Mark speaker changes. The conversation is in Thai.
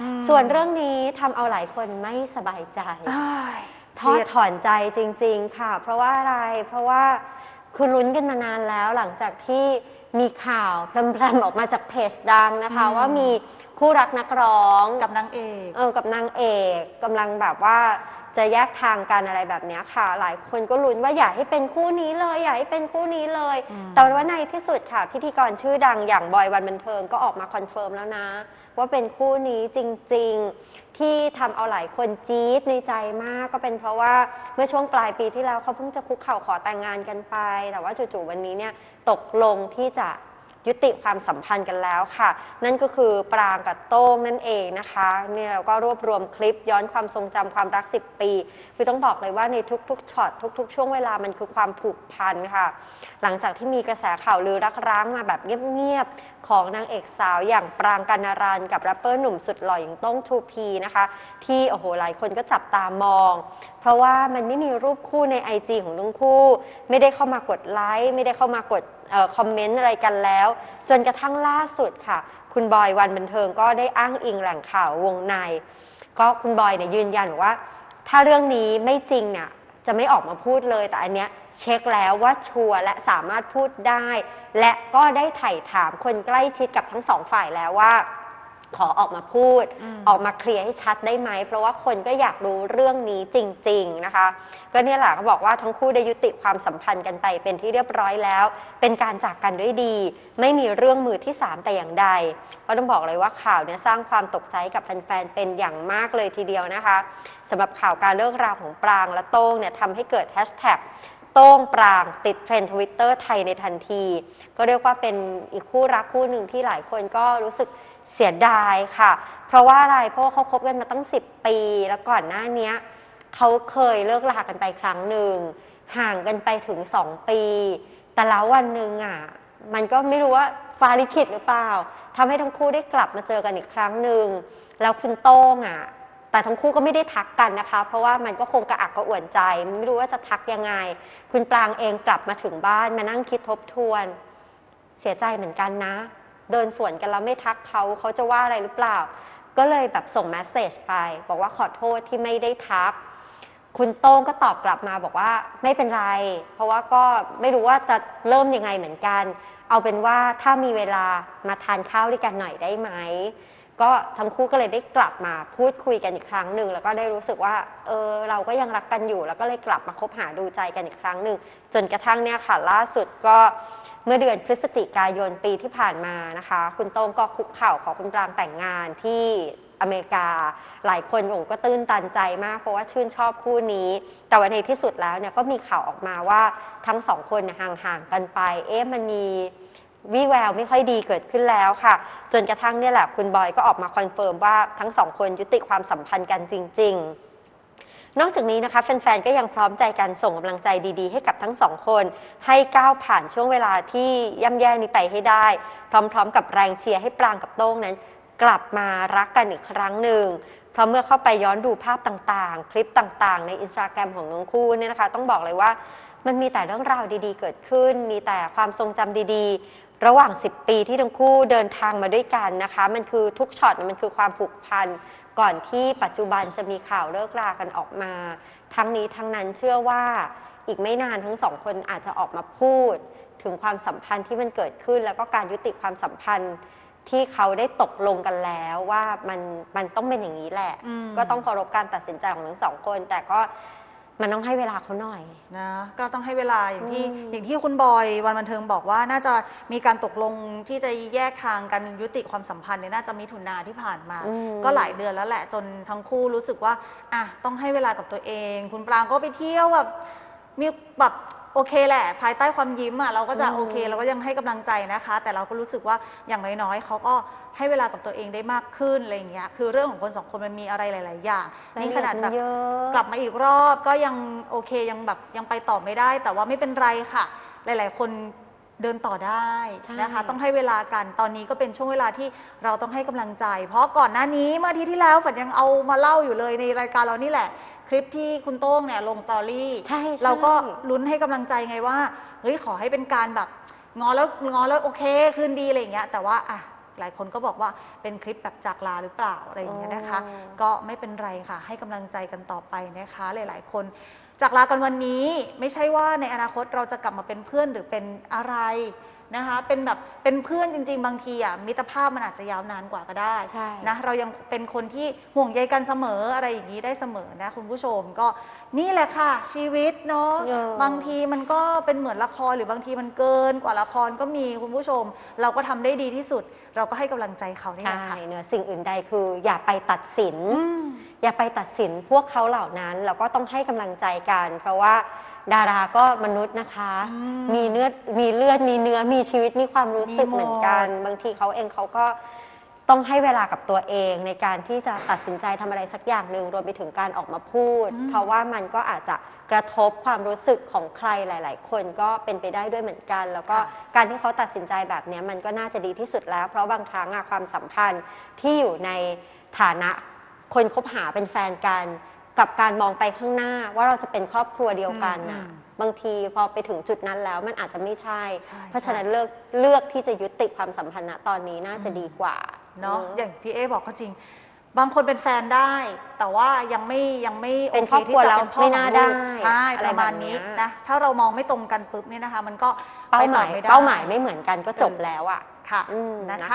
Speaker 1: อืม
Speaker 2: ส่วนเรื่องนี้ทำเอาหลายคนไม่สบายใจ
Speaker 1: อ้าย
Speaker 2: ทอดถอนใจจริง ๆ ค่ะ เพราะว่าอะไรเพราะว่าคือลุ้นกันมานานแล้วหลังจากที่มีข่าวพรำๆออกมาจากเพจดังนะคะ ว่ามีคู่รักนักร้อง
Speaker 1: กับนางเอก
Speaker 2: เออกับนางเอกกำลังแบบว่า จะแยกทางกันอะไรแบบเนี้ยค่ะ หลายคนก็ลุ้นว่าอยากให้เป็นคู่นี้เลยอยากให้เป็นคู่นี้เลย
Speaker 1: อืม
Speaker 2: แต่ว่าในที่สุดค่ะ พิธีกรชื่อดังอย่างบอยวันบันเทิงก็ออกมาคอนเฟิร์มแล้วนะ ว่าเป็นคู่นี้จริง ๆ ที่ทำเอาหลายคนจี๊ดในใจมาก ก็เป็นเพราะว่าเมื่อช่วงปลายปีที่แล้วเขาเพิ่งจะคุกเข่าขอแต่งงานกันไป แต่ว่าจู่ๆวันนี้เนี่ยตกลงที่จะ ยุติความสัมพันธ์กันแล้วค่ะ นั่นก็คือปรางกับโต้งนั่นเองนะคะเนี่ยเราก็รวบรวมคลิปย้อนความทรงจำความรัก 10 ปีคือต้องบอกเลยว่าในทุกๆช็อตทุก ๆ ช่วงเวลามันคือความผูกพันค่ะ หลังจากที่มีกระแสข่าวลือรักร้างมาแบบเงียบๆของนางเอกสาวอย่างปรางกันารันกับแรปเปอร์หนุ่มสุดหล่ออย่างโต้งทูพีนะคะที่โอ้โหหลายคนก็จับตามอง เพราะว่ามันไม่มีรูปคู่ใน IG ของทั้งคู่ ไม่ได้เข้ามากดไลค์ไม่ได้เข้ามากดคอมเมนต์อะไรกันแล้ว จนกระทั่งล่าสุดค่ะ คุณบอยวันบันเทิงก็ได้อ้างอิงแหล่งข่าววงใน ก็คุณบอยเนี่ยยืนยันว่า ถ้าเรื่องนี้ไม่จริงเนี่ยจะไม่ออกมาพูดเลยแต่อันเนี้ยเช็คแล้วว่าชัวร์และสามารถพูดได้ และก็ได้ไถ่ถามคนใกล้ชิดกับทั้งสองฝ่ายแล้วว่า ขอออกมาพูด
Speaker 1: อืม
Speaker 2: ออกมาเคลียร์ให้ชัดได้ไหม เพราะว่าคนก็อยากรู้เรื่องนี้จริง ๆนะคะ ก็เนี่ยแหละเขาบอกว่าทั้งคู่ได้ยุติความสัมพันธ์กันไปเป็นที่เรียบร้อยแล้ว เป็นการจากกันด้วยดี ไม่มีเรื่องมือที่สามแต่อย่างใดก็ต้องบอกเลยว่าข่าวเนี่ยสร้างความตกใจกับแฟนๆเป็นอย่างมากเลยทีเดียวนะคะสำหรับข่าวการเลิกราของปรางและโต้งเนี่ยทำให้เกิดแฮชแท็กโต้งปรางติดเทรนด์ทวิตเตอร์ไทยในทันที ก็เรียกว่าเป็นอีกคู่รักคู่หนึ่งที่หลายคนก็รู้สึก เสียดายค่ะ เพราะว่าอะไรเพราะว่าเขาคบกันมาตั้ง 10 ปี แล้วก่อนหน้านี้เขาเคยเลิกลากันไปครั้งหนึ่งห่างกันไปถึง 2 ปี แต่แล้ววันหนึ่งอะมันก็ไม่รู้ว่าฟาลิขิตหรือเปล่าทำให้ทั้งคู่ได้กลับมาเจอกันอีกครั้งหนึ่งแล้วคุณโต้งอะแต่ทั้งคู่ก็ไม่ได้ทักกันนะคะ เพราะว่ามันก็คงกระอักกระอ่วนใจ ไม่รู้ว่าจะทักยังไง คุณปรางเองกลับมาถึงบ้านมานั่งคิดทบทวน เสียใจเหมือนกันนะ เดินสวนกันแล้วไม่ทักเขาเขาจะว่าอะไรหรือเปล่า ก็เลยแบบส่งแมสเซจไป บอกว่าขอโทษที่ไม่ได้ทัก คุณโต้งก็ตอบกลับมาบอกว่าไม่เป็นไร เพราะว่าก็ไม่รู้ว่าจะเริ่มยังไงเหมือนกัน เอาเป็นว่าถ้ามีเวลามาทานข้าวด้วยกันหน่อยได้ไหม ก็ทั้งคู่ก็เลยได้กลับมาพูดคุยกันอีกครั้งหนึ่งแล้วก็ได้รู้สึกว่าเออเราก็ยังรักกันอยู่ แล้วก็เลยกลับมาคบหาดูใจกันอีกครั้งหนึ่งจนกระทั่งเนี่ยค่ะล่าสุดก็เมื่อเดือนพฤศจิกายนปีที่ผ่านมานะคะ คุณโต้งก็คุกเข่าขอคุณปรางแต่งงานที่อเมริกา หลายคนผมก็ตื้นตันใจมากเพราะว่าชื่นชอบคู่นี้ แต่วันในที่สุดแล้วเนี่ยก็มีข่าวออกมาว่าทั้งสองคนห่างๆกันไป เอ๊ะมันมี วิแววไม่ค่อยดีเกิดขึ้นแล้วค่ะ จนกระทั่งเนี่ยแหละคุณบอยก็ออกมาคอนเฟิร์มว่าทั้งสองคนยุติความสัมพันธ์กันจริง ๆนอกจากนี้นะคะแฟนๆ ก็ยังพร้อมใจกันส่งกำลังใจดีๆ ให้กับทั้งสองคน ให้ก้าวผ่านช่วงเวลาที่ย่ำแย่นี้ไปให้ได้ พร้อมๆ กับแรงเชียร์ให้ปรางกับโต้งนั้น กลับมารักกันอีกครั้งหนึ่งเพราะเมื่อเข้าไปย้อนดูภาพต่างๆ คลิปต่างๆ ในอินสตาแกรมของทั้งคู่เนี่ยนะคะ ต้องบอกเลยว่า มันมีแต่เรื่องราวดีๆ เกิดขึ้น มีแต่ความทรงจำดีๆ ระหว่าง 10 ปีที่ทั้งคู่เดินทางมาด้วยกันนะคะ มันคือทุกช็อตมันคือความผูกพันก่อนที่ปัจจุบันจะมีข่าวเลิกรากันออกมา ทั้งนี้ทั้งนั้นเชื่อว่าอีกไม่นานทั้งสองคนอาจจะออกมาพูด ถึงความสัมพันธ์ที่มันเกิดขึ้น แล้วก็การยุติความสัมพันธ์ที่เขาได้ตกลงกันแล้วว่ามันมันต้องเป็นอย่างนี้แหละ
Speaker 1: อืม
Speaker 2: ก็ต้องเคารพการตัดสินใจของทั้งสองคน แต่ก็ มันต้องให้เวลาเขาหน่อย
Speaker 1: นะก็ต้องให้เวลาอย่างที่
Speaker 2: อืม
Speaker 1: อย่างที่คุณบอยวันบันเทิงบอกว่าน่าจะมีการตกลงที่จะแยกทางกันยุติความสัมพันธ์เนี่ยน่าจะมิถุนาที่ผ่านมา
Speaker 2: อืม
Speaker 1: ก็หลายเดือนแล้วแหละจนทั้งคู่รู้สึกว่าอะต้องให้เวลากับตัวเอง คุณปรางก็ไปเที่ยวแบบมีแบบ โอเคแหละ ภายใต้ความยิ้มอะเราก็จะ
Speaker 2: อืม
Speaker 1: โอเคเราก็ยังให้กำลังใจนะคะ แต่เราก็รู้สึกว่าอย่างน้อยๆเขาก็ให้เวลากับตัวเองได้มากขึ้นอะไรอย่างเงี้ยคือเรื่องของคนสองคนมันมีอะไรหลาย ๆ อย่างนี่ขนาดแบบ
Speaker 2: เยอะ
Speaker 1: กลับมาอีกรอบก็ยังโอเคยังแบบยังไปต่อไม่ได้ แต่ว่าไม่เป็นไรค่ะ หลาย ๆ คน เดินต่อได้
Speaker 2: ใช่
Speaker 1: นะคะ ต้องให้เวลากันตอนนี้ก็เป็นช่วงเวลาที่เราต้องให้กำลังใจ เพราะก่อนหน้านี้เมื่ออาทิตย์ที่แล้วฝันยังเอามาเล่าอยู่เลยในรายการเรานี่แหละ คลิปที่คุณโต้งเนี่ยลงสตอรี่
Speaker 2: ใช่ใช่
Speaker 1: เราก็ลุ้นให้กำลังใจไงว่าเฮ้ยขอให้เป็นการแบบงอแล้วงอแล้วโอเค คืนดีอะไรอย่างเงี้ยแต่ว่าอะ หลายคนก็บอกว่าเป็นคลิปแบบจากลาหรือเปล่าอะไรอย่างเงี้ยนะคะ
Speaker 2: อ๋อ
Speaker 1: ก็ไม่เป็นไรค่ะ ให้กำลังใจกันต่อไปนะคะ หลาย ๆ คนจากลากันวันนี้ไม่ใช่ว่าในอนาคตเราจะกลับมาเป็นเพื่อนหรือเป็นอะไร นะคะเป็นแบบเป็นเพื่อนจริง ๆ บางทีอะมิตรภาพมันอาจจะยาวนานกว่าก็ได้
Speaker 2: ใช่
Speaker 1: นะเรายังเป็นคนที่ห่วงใยกันเสมออะไรอย่างนี้ได้เสมอนะคุณผู้ชมก็นี่แหละค่ะ ชีวิตเนาะ
Speaker 2: เออ
Speaker 1: บางทีมันก็เป็นเหมือนละครหรือบางทีมันเกินกว่าละครก็มีคุณผู้ชม เราก็ทำได้ดีที่สุด เราก็ให้กำลังใจเขานี่แห
Speaker 2: ใช่
Speaker 1: ละค่ะ
Speaker 2: เนื้อสิ่งอื่นใดคืออย่าไปตัดสิน
Speaker 1: อืม
Speaker 2: อย่าไปตัดสินพวกเขาเหล่านั้นแล้วก็ต้องให้กำลังใจกัน เพราะว่าดาราก็มนุษย์นะคะ
Speaker 1: อืม
Speaker 2: มีเนื้อมีเลือดมีเนื้อมีชีวิตมีความรู้สึก
Speaker 1: มีหมด
Speaker 2: เหมือนกัน บางทีเขาเองเขาก็ต้องให้เวลากับตัวเองในการที่จะตัดสินใจทำอะไรสักอย่างหนึ่งรวมไปถึงการออกมาพูด
Speaker 1: อืม
Speaker 2: เพราะว่ามันก็อาจจะกระทบความรู้สึกของใครหลาย ๆ คนก็เป็นไปได้ด้วยเหมือนกัน แล้วก็
Speaker 1: ค่ะ
Speaker 2: การที่เขาตัดสินใจแบบเนี้ยมันก็น่าจะดีที่สุดแล้ว เพราะบางครั้งอะความสัมพันธ์ที่อยู่ในฐานะคนคบหาเป็นแฟนกัน กับการมองไปข้างหน้าว่าเราจะเป็นครอบครัวเดียวกันน่ะ
Speaker 1: อืม
Speaker 2: บางทีพอไปถึงจุดนั้นแล้วมันอาจจะไม่ใช่
Speaker 1: ใช่
Speaker 2: เพราะฉะนั้น
Speaker 1: ใช่
Speaker 2: เลือกเลือกที่จะยุติความสัมพันธ์ณตอนนี้น่าจะดีกว่า
Speaker 1: เนาะ
Speaker 2: อ
Speaker 1: อย่างพี่เอบอกก็จริง บางคนเป็นแฟนได้ แต่ว่ายังไม่ยังไม่
Speaker 2: เป็น
Speaker 1: โค
Speaker 2: รอบครัว
Speaker 1: ที่จะ
Speaker 2: แล้ว
Speaker 1: เป็นพ่อ
Speaker 2: ไม่
Speaker 1: ของ
Speaker 2: น่า
Speaker 1: ลูก
Speaker 2: ได้
Speaker 1: ใช่
Speaker 2: อะไร
Speaker 1: ประมาณนี้
Speaker 2: แบบเนี้ย
Speaker 1: นะถ้าเรามองไม่ตรงกันปุ๊บเนี่ยนะคะ มันก็
Speaker 2: เป้า
Speaker 1: ไป
Speaker 2: ห
Speaker 1: ต่อ
Speaker 2: มาย
Speaker 1: ไม่ได้
Speaker 2: เป้าหมายไม่เหมือนกันก็จบแล้วอะ
Speaker 1: ค่ะ
Speaker 2: อืม
Speaker 1: นะ
Speaker 2: นะคะคะ